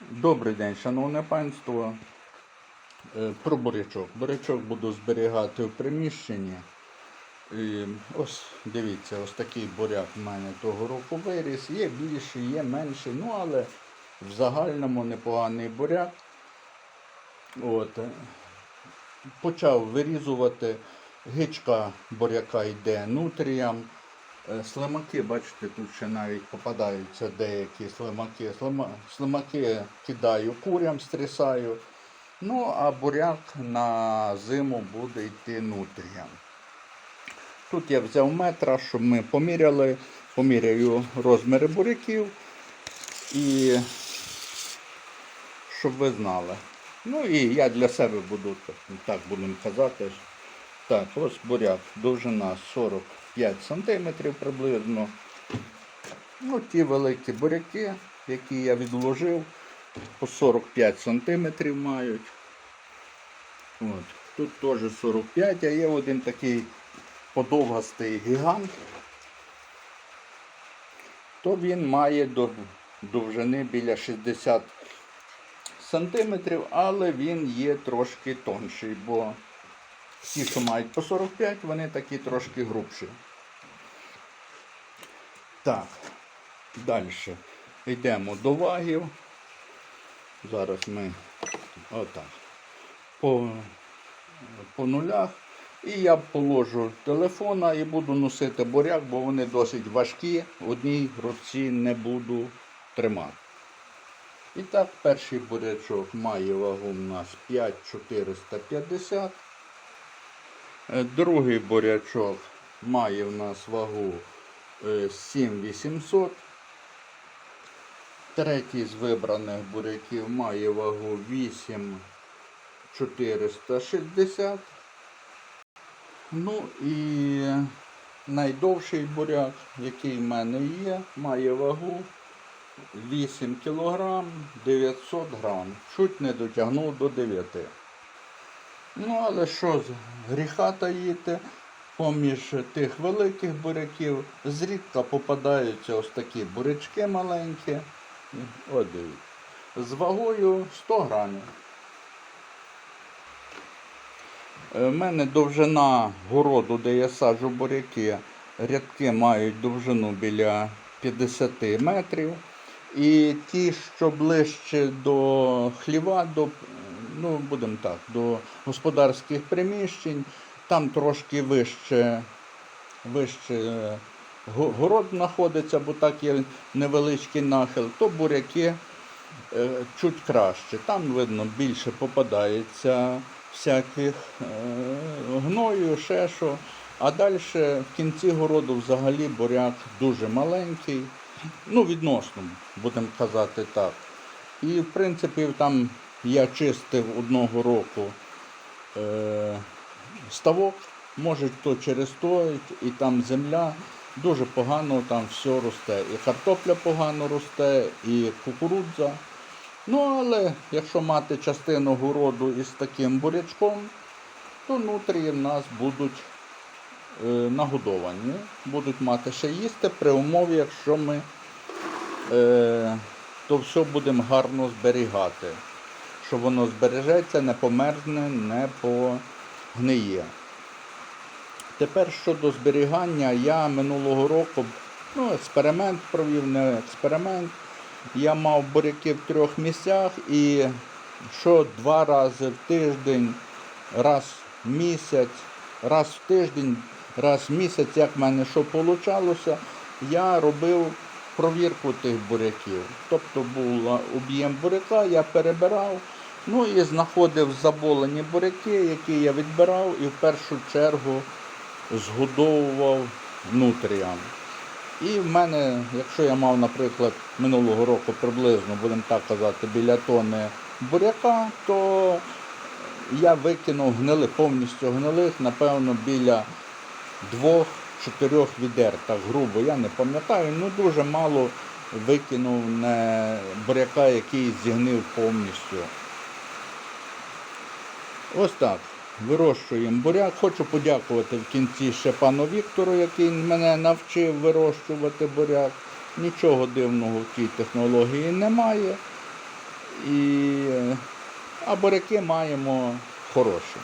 Добрий день, шановне панство. Е, Про бурячок. Бурячок буду зберігати в приміщенні. І ось дивіться, ось такий буряк в мене того року виріс. Є більший, є менший, ну але в загальному непоганий буряк. От. е, Почав вирізувати. Гичка буряка йде нутріям. Е, Слимаки, бачите, тут ще навіть попадаються деякі слимаки. Слима- Слимаки кидаю курям, стрісаю. Ну, а буряк на зиму буде йти нутріям. Тут я взяв метра, щоб ми поміряли, поміряю розміри буряків і щоб ви знали. Ну і я для себе буду, так, будемо казати. Так, ось буряк, довжина 45 см приблизно. Ну, ті великі буряки, які я відложив, по 45 см мають. От. Тут теж 45, а є один такий подовгастий гігант. То він має до- довжини біля 60 сантиметрів, але він є трошки тонший, бо ті, що мають по 45, вони такі трошки грубші. Так, далі йдемо до вагів. Зараз ми отак. По, по нулях. І я положу телефона і буду носити буряк, бо вони досить важкі. Одній руці не буду тримати. І так, перший бурячок має вагу у нас 5450. Е, Другий бурячок має в нас вагу 7800. Третій з вибраних буряків має вагу 8460. Ну і найдовший буряк, який в мене є, має вагу 8 кг 900 грам. Чуть не дотягнув до 9. Ну, але що з гріха таїти, поміж тих великих буряків зрідка попадаються ось такі бурячки маленькі. От. З вагою 100 грамів. У мене довжина городу, де я саджу буряки, рядки мають довжину біля 50 метрів. І ті, що ближче до хліва, до, ну, будемо так, до господарських приміщень, там трошки вище, вище город знаходиться, бо так є невеличкий нахил, то буряки е, чуть краще. Там видно більше попадається всяких е, гною, ще що. А далі в кінці городу взагалі буряк дуже маленький. Ну, відносно, будемо казати так. І в принципі там я чистив одного року е, ставок, може то через то, і там земля дуже погано там все росте. І картопля погано росте, і кукурудза. Ну, але якщо мати частину городу із таким бурячком, то нутрії в нас будуть е, нагодовані, будуть мати ще їсти при умові, якщо ми е, то все будемо гарно зберігати. Що воно збережеться, не померзне, не погниє. Тепер щодо зберігання, я минулого року ну, експеримент провів, не експеримент. Я мав буряки в трьох місцях і що два рази в тиждень, раз в місяць, раз в тиждень, раз в місяць, як в мене що вийшло, я робив провірку тих буряків. Тобто був об'єм буряка, я перебирав, ну і знаходив заболені буряки, які я відбирав і в першу чергу згодовував нутріям. І в мене, якщо я мав, наприклад, минулого року приблизно, будемо так казати, біля тони буряка, то я викинув гнили, повністю гнилих, напевно, біля двох-чотирьох відер, так грубо, я не пам'ятаю, ну дуже мало викинув буряка, який зігнив повністю. Ось так. Вирощуємо буряк. Хочу подякувати в кінці ще пану Віктору, який мене навчив вирощувати буряк. Нічого дивного в цій технології немає. І, а буряки маємо хороші.